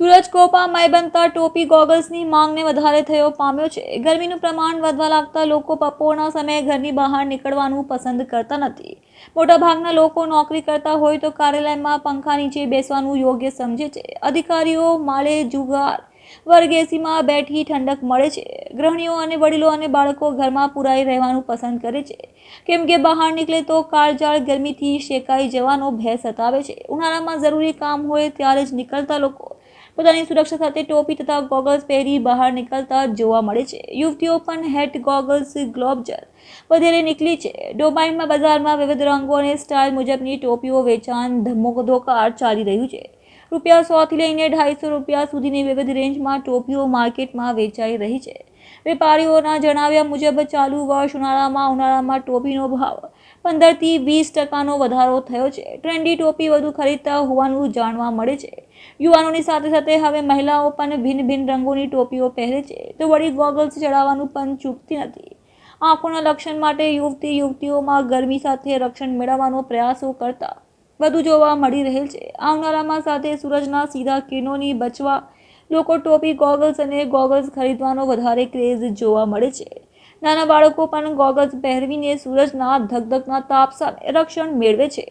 સૂરજ મય બનતા ટોપી, ગોગલ્સની માંગને વધારે થયો પામ્યો છે. ગરમીનું પ્રમાણ વધવા લાગતા લોકો બપોરના સમયે ઘરની બહાર નીકળવાનું પસંદ કરતા નથી. મોટાભાગના લોકો નોકરી કરતા હોય તો કાર્યાલયમાં પંખા નીચે બેસવાનું યોગ્ય સમજે છે. અધિકારીઓ માળે જુગાર વર્ગ એસીમાં બેઠી ઠંડક મળે છે. ગૃહિણીઓ અને વડીલો અને બાળકો ઘરમાં પુરાઈ રહેવાનું પસંદ કરે છે. કેમ કે બહાર નીકળે તો કાળજાળ ગરમીથી શેકાઈ જવાનો ભય સતાવે છે. ઉનાળામાં જરૂરી કામ હોય ત્યારે જ નીકળતા લોકો પોતાની સુરક્ષા સાથે ટોપી તથા ગોગલ્સ પહેરી બહાર નીકળતા જોવા મળે છે. યુવતીઓ પણ હેટ ગોગલ્સ ગ્લોબજર વગેરે નીકળી છે. ડોમાઇનમાં બજારમાં વિવિધ રંગો અને સ્ટાઇલ મુજબની ટોપીઓ વેચાણ ધમોધોકાર ચાલી રહ્યું છે. રૂપિયા સોથી લઈને ઢાઈસો રૂપિયા સુધીની વિવિધ રેન્જમાં ટોપીઓ માર્કેટમાં વેચાઈ રહી છે. વેપારીઓના જણાવ્યા મુજબ ચાલુ વર્ષ ઉનાળામાં ઉનાળામાં ટોપીનો ભાવ પંદરથી વીસ ટકાનો વધારો થયો છે. ટ્રેન્ડી ટોપી વધુ ખરીદતા હોવાનું જાણવા મળે છે. યુવાનોની સાથે સાથે હવે મહિલાઓ પણ ભિન્ન ભિન્ન રંગોની ટોપીઓ પહેરે છે. તો વળી ગોગલ્સ ચડાવવાનું પણ ચૂકતી નથી. આંખોના લક્ષણ માટે યુવતી યુવતીઓમાં ગરમી સાથે રક્ષણ મેળવવાનો પ્રયાસો કરતા વધુ જોવા મળી રહેલ છે. આવનારામાં સાથે સૂરજના સીધા કિરણોની બચવા લોકો ટોપી ગોગલ્સ અને ગોગલ્સ ખરીદવાનો વધારે ક્રેઝ જોવા મળે છે. નાના બાળકો પણ ગોગલ્સ પહેરવીને સૂરજના ધગધગના તાપ સામે રક્ષણ મેળવે છે.